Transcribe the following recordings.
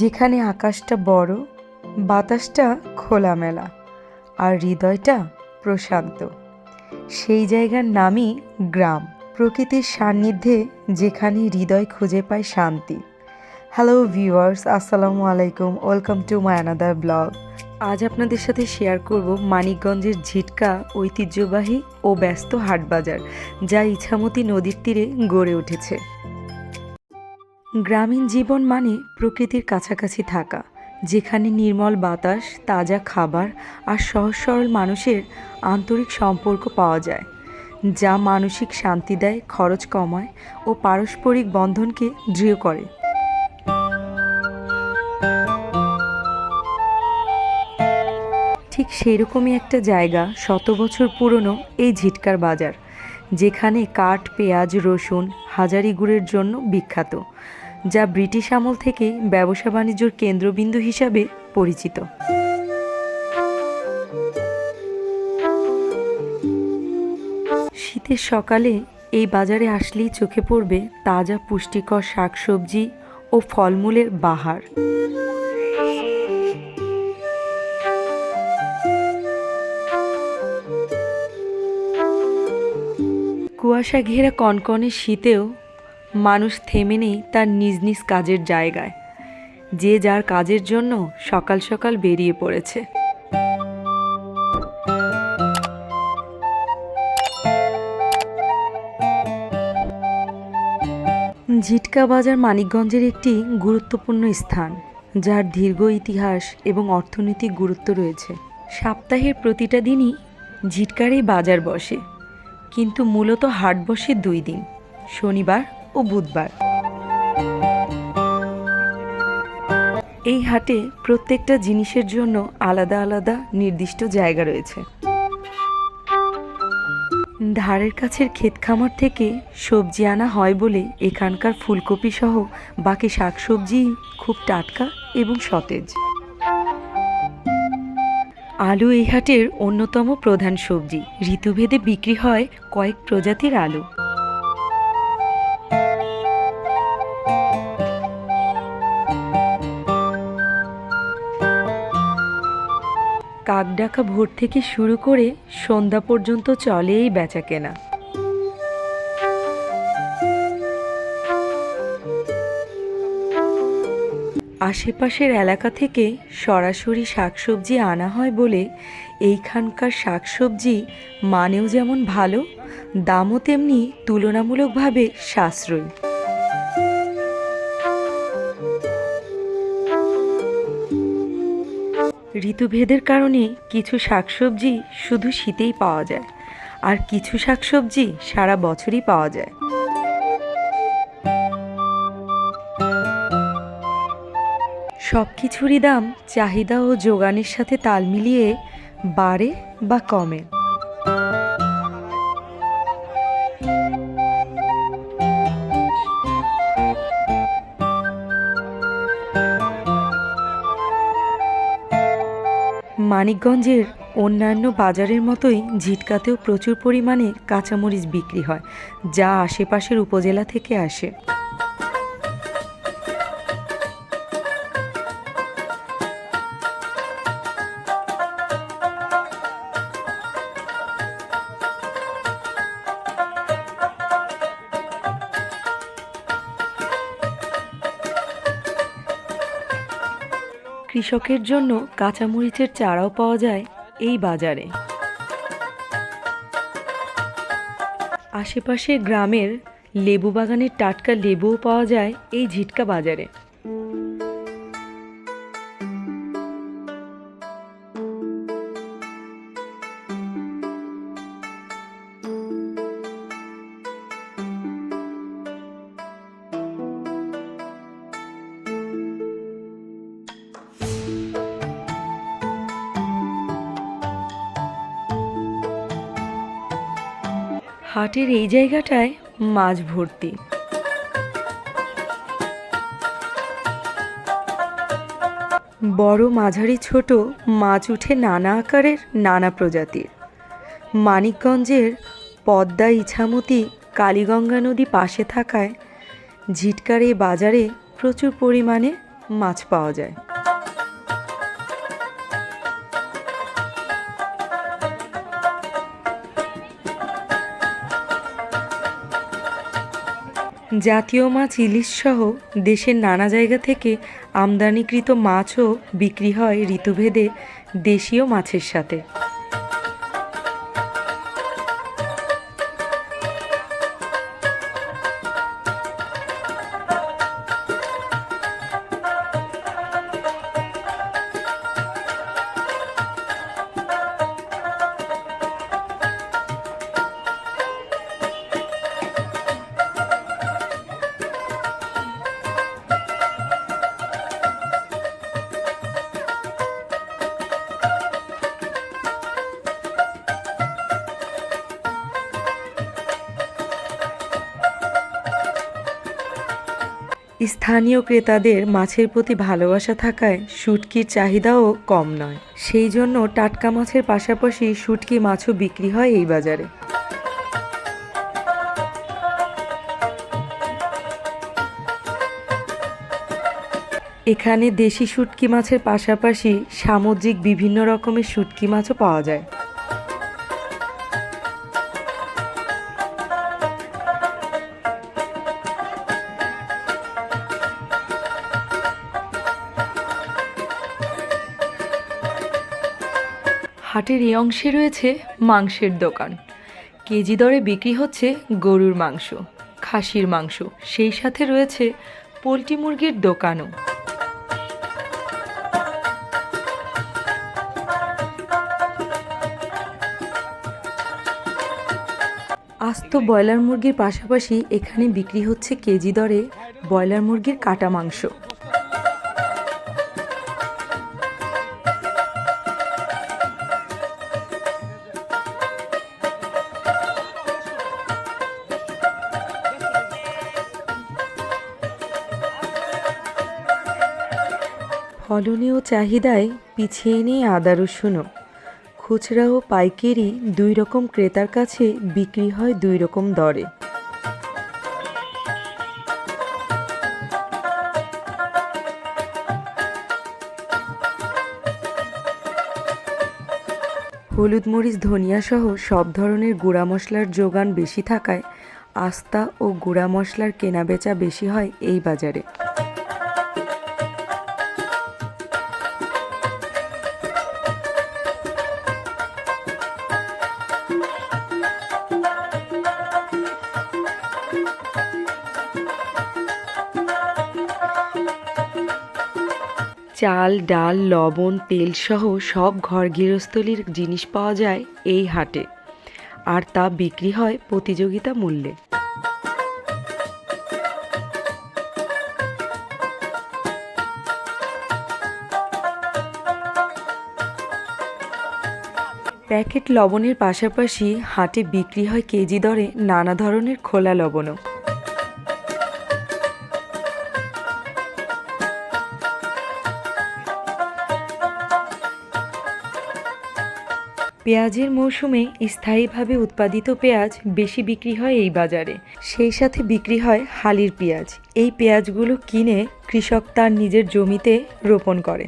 যেখানে আকাশটা বড়, বাতাসটা খোলামেলা আর হৃদয়টা প্রশান্ত। সেই জায়গার নামই গ্রাম। প্রকৃতির সান্নিধ্যে যেখানে হৃদয় খুঁজে পায় শান্তি। হ্যালো ভিউয়ার্স আসসালামু আলাইকুম। Welcome to my another blog আজ আপনাদের সাথে শেয়ার করব মানিকগঞ্জের ঝিটকা ঐতিহ্যবাহী ও ব্যস্ত হাটবাজার, যা ইছামতি নদীর তীরে গড়ে উঠেছে। গ্রামীণ জীবন মানে প্রকৃতির কাছাকাছি থাকা, যেখানে নির্মল বাতাস, তাজা খাবার আর সহজ সরল মানুষের আন্তরিক সম্পর্ক পাওয়া যায়, যা মানসিক শান্তি দেয়, খরচ কমায় ও পারস্পরিক বন্ধনকে দৃঢ় করে। ঠিক সেরকমই একটা জায়গা শত বছর পুরনো এই ঝিটকার বাজার, যেখানে কাঠ, পেঁয়াজ, রসুন হাজারি গুড়ের জন্য বিখ্যাত। যা ব্রিটিশ আমল থেকে ব্যবসা বাণিজ্যর কেন্দ্রবিন্দু হিসাবে পরিচিত। শীতের সকালে এই বাজারে আসলেই চোখে পড়বে তাজা পুষ্টিকর শাকসবজি ও ফলমূলের বাহার। কুয়াশা ঘেরা কনকনে শীতেও মানুষ থেমে নেই তার নিজ নিজ কাজের জায়গায়। যে যার কাজের জন্য সকাল সকাল বেরিয়ে পড়েছে। ঝিটকা বাজার মানিকগঞ্জের একটি গুরুত্বপূর্ণ স্থান, যার দীর্ঘ ইতিহাস এবং অর্থনৈতিক গুরুত্ব রয়েছে। সপ্তাহের প্রতিটা দিনই ঝিটকার বাজার বসে, কিন্তু মূলত হাট বসে দুই দিন, শনিবার ও বুধবার। এই হাটে প্রত্যেকটা জিনিসের জন্য আলাদা আলাদা নির্দিষ্ট জায়গা রয়েছে। ধারের কাছের ক্ষেত খামার থেকে সবজি আনা হয় বলে এখানকার ফুলকপি সহ বাকি শাকসবজি খুব টাটকা এবং সতেজ। আলু এই হাটের অন্যতম প্রধান সবজি। ঋতুভেদে বিক্রি হয় কয়েক প্রজাতির আলু। কাকডাকা ভোর থেকে শুরু করে সন্ধ্যা পর্যন্ত চলে এই বেচা কেনা আশেপাশের এলাকা থেকে সরাসরি শাকসবজি আনা হয় বলে এইখানকার শাকসবজি মানেও যেমন ভালো, দামও তেমনি তুলনামূলকভাবে সাশ্রয়ী। ঋতুভেদের কারণে কিছু শাকসবজি শুধু শীতেই পাওয়া যায়, আর কিছু শাকসবজি সারা বছরই পাওয়া যায়। সব কিছুরই দাম চাহিদা ও যোগানের সাথে তাল মিলিয়ে বাড়ে বা কমে। মানিকগঞ্জের অন্যান্য বাজারের মতোই ঝিটকাতেও প্রচুর পরিমাণে কাঁচামরিচ বিক্রি হয়, যা আশেপাশের উপজেলা থেকে আসে। কৃষকের জন্য কাঁচামরিচের চারাও পাওয়া যায় এই বাজারে। আশেপাশে গ্রামের লেবু বাগানের টাটকা লেবুও পাওয়া যায় এই ঝিটকা বাজারে। হাটের এই জায়গাটায় মাছ ভর্তি। বড় মাঝারি ছোট মাছ উঠে নানা আকারের, নানা প্রজাতির। মানিকগঞ্জের পদ্মা ইছামতি কালীগঙ্গা নদী পাশে থাকায় ঝিটকার এই বাজারে প্রচুর পরিমাণে মাছ পাওয়া যায়। জাতীয় মাছ ইলিশ সহ দেশের নানা জায়গা থেকে আমদানিকৃত মাছও বিক্রি হয় ঋতুভেদে দেশীয় মাছের সাথে। স্থানীয় ক্রেতাদের মাছের প্রতি ভালোবাসা থাকায় শুটকির চাহিদাও কম নয়। সেই জন্য টাটকা মাছের পাশাপাশি শুটকি মাছও বিক্রি হয় এই বাজারে। এখানে দেশি শুটকি মাছের পাশাপাশি সামুদ্রিক বিভিন্ন রকমের শুটকি মাছও পাওয়া যায়। হাটের এই অংশে রয়েছে মাংসের দোকান। কেজি দরে বিক্রি হচ্ছে গরুর মাংস, খাসির মাংস, সেই সাথে রয়েছে পোলট্রি মুরগির দোকানও। আস্ত ব্রয়লার মুরগির পাশাপাশি এখানে বিক্রি হচ্ছে কেজি দরে ব্রয়লার মুরগির কাটা মাংস। ফলনীয় চাহিদায় পিছিয়ে নেই আদা রসুনও খুচরা ও পাইকারি দুই রকম ক্রেতার কাছে বিক্রি হয় দুই রকম দরে। হলুদ মরিচ, ধনিয়া সহ সব ধরনের গুঁড়া মশলার যোগান বেশি থাকায় আস্তা ও গুঁড়া মশলার কেনাবেচা বেশি হয় এই বাজারে। চাল, ডাল, লবণ, তেল সহ সব ঘর গৃহস্থলীর জিনিস পাওয়া যায় এই হাটে। আর তা বিক্রি হয় প্রতিযোগিতা মূল্যে। প্যাকেট লবণের পাশাপাশি হাটে বিক্রি হয় কেজি দরে নানা ধরনের খোলা লবণও। পেঁয়াজের মৌসুমে স্থায়ীভাবে উৎপাদিত পেঁয়াজ বেশি বিক্রি হয় এই বাজারে। সেই সাথে বিক্রি হয় হালির পেঁয়াজ। এই পেঁয়াজগুলো কিনে কৃষক তার নিজের জমিতে রোপণ করে।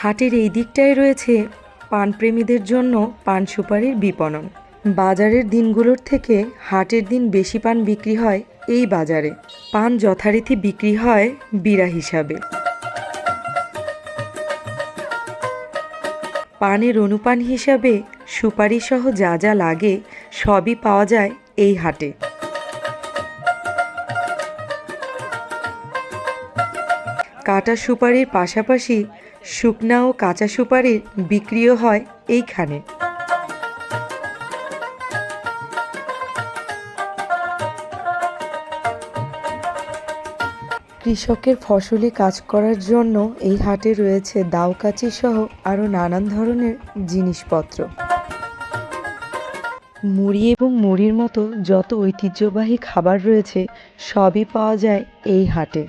হাটের এই দিকটায় রয়েছে পানপ্রেমীদের জন্য পান সুপারির বিপণন। বাজারের দিনগুলোর থেকে হাটের দিন বেশি পান বিক্রি হয় এই বাজারে। পান যথারীতি বিক্রি হয় বিড়া হিসাবে। পানের অনুপান হিসাবে সুপারিসহ যা যা লাগে সবই পাওয়া যায় এই হাটে। কাটা সুপারির পাশাপাশি শুকনা ও কাঁচা সুপারির বিক্রিও হয় এইখানে। কৃষকের ফসলে কাজ করার জন্য এই হাটে রয়েছে দাওকাচি সহ আরও নানান ধরনের জিনিসপত্র। মুড়ি এবং মুড়ির মতো যত ঐতিহ্যবাহী খাবার রয়েছে, সবই পাওয়া যায় এই হাটে।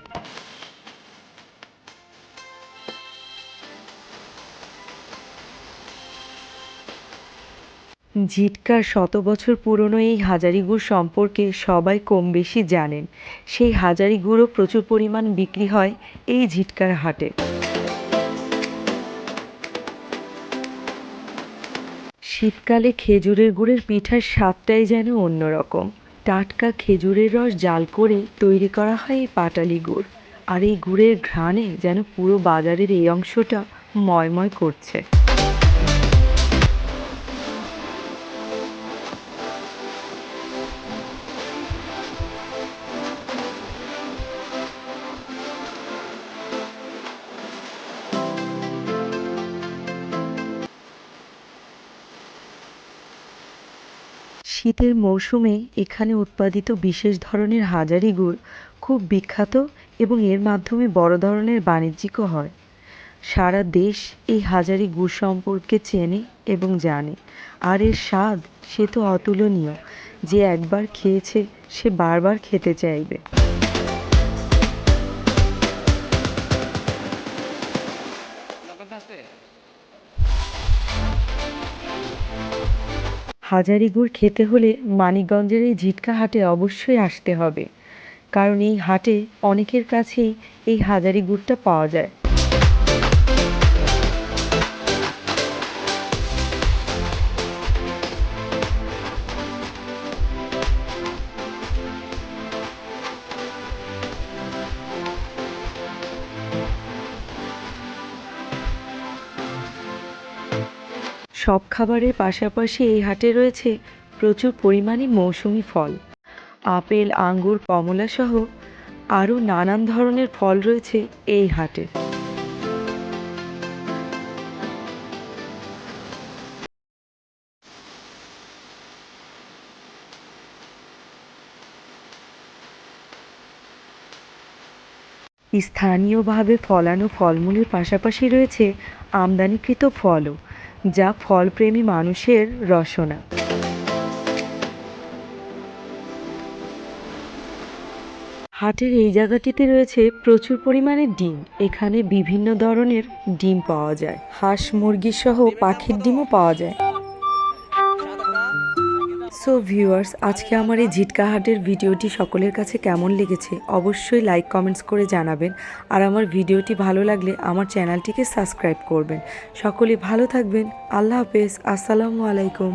জিটকার শত বছর পুরনো এই হাজারি গুড় সম্পর্কে সবাই কম বেশি জানেন। সেই হাজারি গুঁড়ো প্রচুর পরিমাণ বিক্রি হয় এই ঝিটকার হাটে। শীতকালে খেজুরের গুড়ের পিঠার স্বাদটাই যেন অন্যরকম। টাটকা খেজুরের রস জাল করে তৈরি করা হয় এই পাটালি গুড়। আর এই গুড়ের ঘ্রাণে যেন পুরো বাজারের এই অংশটা ময়ময় করছে। শীতের মৌসুমে এখানে উৎপাদিত বিশেষ ধরনের হাজারি গুড় খুব বিখ্যাত এবং এর মাধ্যমে বড় ধরনের বাণিজ্যিকও হয়। সারা দেশ এই হাজারি গুড় সম্পর্কে চেনে এবং জানে। আর এর স্বাদ সে তো অতুলনীয়, যে একবার খেয়েছে সে বারবার খেতে চাইবে। হাজারি গুড় খেতে হলে মানিকগঞ্জের এই ঝিটকা হাটে অবশ্যই আসতে হবে। কারণ এই হাটে অনেকের কাছেই এই হাজারি গুড়টা পাওয়া যায়। সব খাবারের পাশাপাশি এই হাটে রয়েছে প্রচুর পরিমাণে মৌসুমি ফল। আপেল, আঙ্গুর, কমলা সহ আরও নানান ধরনের ফল রয়েছে এই হাটে। স্থানীয়ভাবে ফলানো ফলমূলের পাশাপাশি রয়েছে আমদানিকৃত ফলও। যা ফলপ্রেমী মানুষের রসনা। হাটের এই জায়গাটিতে রয়েছে প্রচুর পরিমাণে ডিম। এখানে বিভিন্ন ধরনের ডিম পাওয়া যায়। হাঁস মুরগি সহ পাখির ডিমও পাওয়া যায়। সো ভিউয়ার্স আজকে আমার এই ঝিটকা হাটের ভিডিওটি সকলের কাছে কেমন লেগেছে অবশ্যই লাইক কমেন্টস করে জানাবেন। আর আমার ভিডিওটি ভালো লাগলে আমার চ্যানেলটিকে সাবস্ক্রাইব করবেন। সকলে ভালো থাকবেন। আল্লাহ হাফেজ। আসসালামু আলাইকুম।